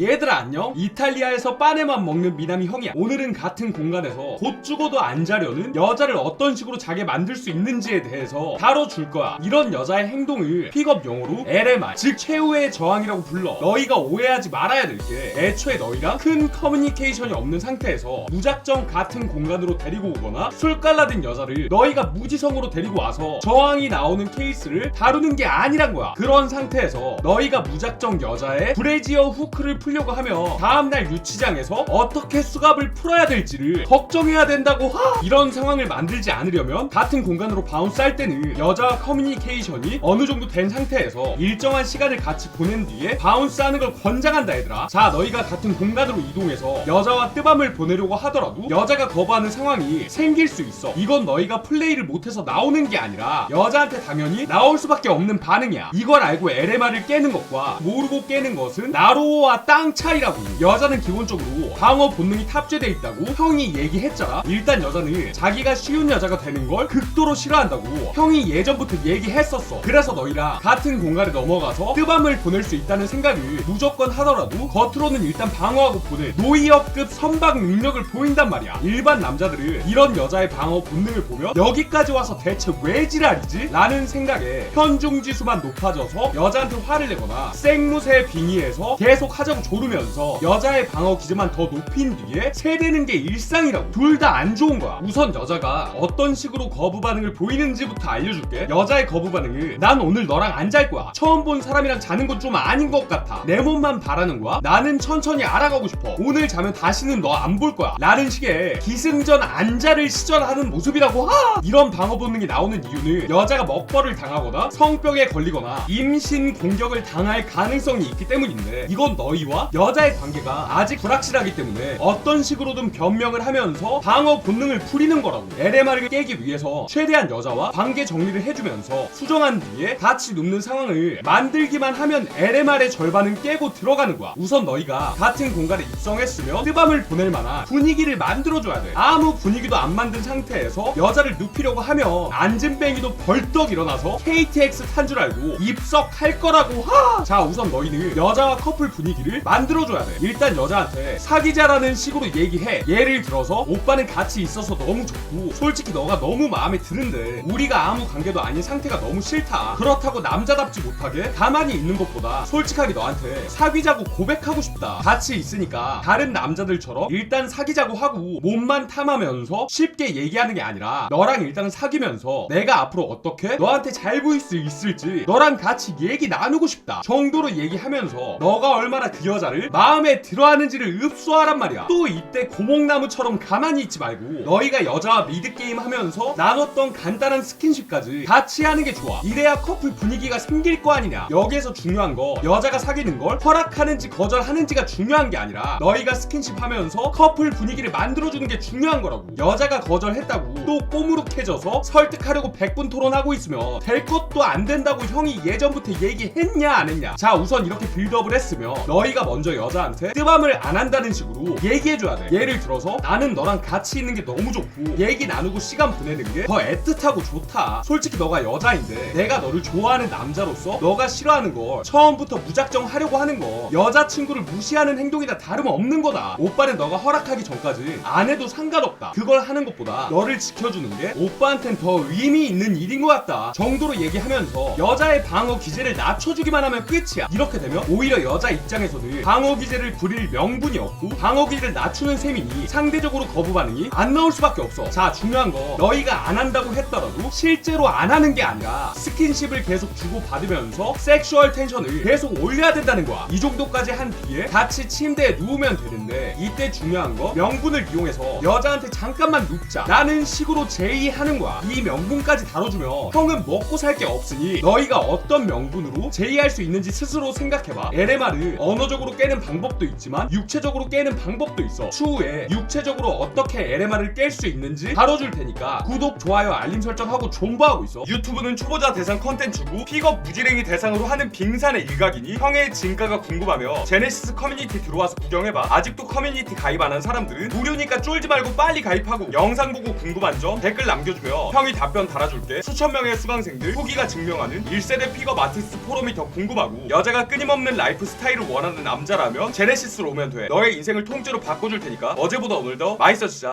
얘들아 안녕? 이탈리아에서 빠네만 먹는 미남이 형이야. 오늘은 같은 공간에서 곧 죽어도 안 자려는 여자를 어떤 식으로 자게 만들 수 있는지에 대해서 다뤄줄 거야. 이런 여자의 행동을 픽업 용어로 LMR 즉 최후의 저항이라고 불러. 너희가 오해하지 말아야 될 게 애초에 너희랑 큰 커뮤니케이션이 없는 상태에서 무작정 같은 공간으로 데리고 오거나 술 깔라든 여자를 너희가 무지성으로 데리고 와서 저항이 나오는 케이스를 다루는 게 아니란 거야. 그런 상태에서 너희가 무작정 여자의 브레지어 후크를 풀려고 하면 다음날 유치장에서 어떻게 수갑을 풀어야 될지를 걱정해야 된다고 하! 이런 상황을 만들지 않으려면 같은 공간으로 바운스 할 때는 여자와 커뮤니케이션이 어느 정도 된 상태에서 일정한 시간을 같이 보낸 뒤에 바운스 하는 걸 권장한다 얘들아. 자 너희가 같은 공간으로 이동해서 여자와 뜨밤을 보내려고 하더라도 여자가 거부하는 상황이 생길 수 있어. 이건 너희가 플레이를 못해서 나오는 게 아니라 여자한테 당연히 나올 수밖에 없는 반응이야. 이걸 알고 LMR을 깨는 것과 모르고 깨는 것은 나로와 땅 차이라고. 여자는 기본적으로 방어 본능이 탑재돼 있다고 형이 얘기했잖아. 일단 여자는 자기가 쉬운 여자가 되는 걸 극도로 싫어한다고 형이 예전부터 얘기했었어. 그래서 너희랑 같은 공간에 넘어가서 뜨밤을 보낼 수 있다는 생각을 무조건 하더라도 겉으로는 일단 방어하고 보낼 노이어급 선박 능력을 보인단 말이야. 일반 남자들은 이런 여자의 방어 본능을 보면 여기까지 와서 대체 왜 지랄이지? 라는 생각에 현중 지수만 높아져서 여자한테 화를 내거나 생무새 빙의해서 계속 하자고 조르면서 여자의 방어 기제만 더 높인 뒤에 세대는 게 일상이라고. 둘 다 안 좋은 거야. 우선 여자가 어떤 식으로 거부 반응을 보이는지부터 알려줄게. 여자의 거부 반응은 난 오늘 너랑 안 잘 거야. 처음 본 사람이랑 자는 건 좀 아닌 것 같아. 내 몸만 바라는 거야? 나는 천천히 알아가고 싶어. 오늘 자면 다시는 너 안 볼 거야. 라는 식의 기승전 안자를 시전하는 모습이라고 하! 이런 방어 본능이 나오는 이유는 여자가 먹벌을 당하거나 성병에 걸리거나 임신 공격을 당할 가능성이 있기 때문인데 이건 너희 와? 여자의 관계가 아직 불확실하기 때문에 어떤 식으로든 변명을 하면서 방어 본능을 부리는 거라고. LMR을 깨기 위해서 최대한 여자와 관계 정리를 해주면서 수정한 뒤에 같이 눕는 상황을 만들기만 하면 LMR의 절반은 깨고 들어가는 거야. 우선 너희가 같은 공간에 입성했으면 뜨밤을 보낼 만한 분위기를 만들어줘야 돼. 아무 분위기도 안 만든 상태에서 여자를 눕히려고 하면 안진뱅이도 벌떡 일어나서 KTX 탄 줄 알고 입석할 거라고 하! 자 우선 너희는 여자와 커플 분위기를 만들어줘야 돼. 일단 여자한테 사귀자라는 식으로 얘기해. 예를 들어서 오빠는 같이 있어서 너무 좋고 솔직히 너가 너무 마음에 드는데 우리가 아무 관계도 아닌 상태가 너무 싫다. 그렇다고 남자답지 못하게 가만히 있는 것보다 솔직하게 너한테 사귀자고 고백하고 싶다. 같이 있으니까 다른 남자들처럼 일단 사귀자고 하고 몸만 탐하면서 쉽게 얘기하는 게 아니라 너랑 일단 사귀면서 내가 앞으로 어떻게 너한테 잘 보일 수 있을지 너랑 같이 얘기 나누고 싶다 정도로 얘기하면서 너가 얼마나 그 여자를 마음에 들어하는지를 읍소하란 말이야. 또 이때 고목나무처럼 가만히 있지 말고 너희가 여자와 미드게임 하면서 나눴던 간단한 스킨십까지 같이 하는 게 좋아. 이래야 커플 분위기가 생길 거 아니냐. 여기에서 중요한 거 여자가 사귀는 걸 허락하는지 거절하는지가 중요한 게 아니라 너희가 스킨십 하면서 커플 분위기를 만들어주는 게 중요한 거라고. 여자가 거절했다고 또 꼬무룩해져서 설득하려고 백분 토론하고 있으면 될 것도 안 된다고 형이 예전부터 얘기했냐 안 했냐. 자 우선 이렇게 빌드업을 했으면 너희가 먼저 여자한테 뜨밤을 안 한다는 식으로 얘기해줘야 돼. 예를 들어서 나는 너랑 같이 있는 게 너무 좋고 얘기 나누고 시간 보내는 게 더 애틋하고 좋다. 솔직히 너가 여자인데 내가 너를 좋아하는 남자로서 너가 싫어하는 걸 처음부터 무작정 하려고 하는 거 여자친구를 무시하는 행동이나 다름없는 거다. 오빠는 너가 허락하기 전까지 안 해도 상관없다. 그걸 하는 것보다 너를 지켜주는 게 오빠한텐 더 의미 있는 일인 것 같다 정도로 얘기하면서 여자의 방어 기제를 낮춰주기만 하면 끝이야. 이렇게 되면 오히려 여자 입장에서는 방어 기제를 부릴 명분이 없고 방어 기제를 낮추는 셈이니 상대적으로 거부 반응이 안 나올 수밖에 없어. 자 중요한 거. 너희가 안 한다고 했더라도 실제로 안 하는 게 아니라 스킨십을 계속 주고 받으면서 섹슈얼 텐션을 계속 올려야 된다는 거야. 이 정도까지 한 뒤에 같이 침대에 누우면 되는데 이때 중요한 거. 명분을 이용해서 여자한테 잠깐만 눕자. 라는 식으로 제의하는 거야. 이 명분까지 다뤄주면 형은 먹고 살 게 없으니 너희가 어떤 명분으로 제의할 수 있는지 스스로 생각해봐. LMR은 언어 적으로 깨는 방법도 있지만 육체적으로 깨는 방법도 있어. 추후에 육체적으로 어떻게 LMR을 깰 수 있는지 다뤄줄 테니까 구독, 좋아요, 알림 설정하고 존버하고 있어. 유튜브는 초보자 대상 컨텐츠고 픽업 무지랭이 대상으로 하는 빙산의 일각이니 형의 진가가 궁금하며 제네시스 커뮤니티 들어와서 구경해봐. 아직도 커뮤니티 가입 안 한 사람들은 무료니까 쫄지 말고 빨리 가입하고 영상 보고 궁금한 점 댓글 남겨주며 형이 답변 달아줄게. 수천 명의 수강생들 후기가 증명하는 1세대 픽업 아티스트 포럼이 더 궁금하고 여자가 끊임없는 라이프 스타일을 원하는 남자라면 제네시스로 오면 돼. 너의 인생을 통째로 바꿔줄 테니까 어제보다 오늘 더 맛있어지자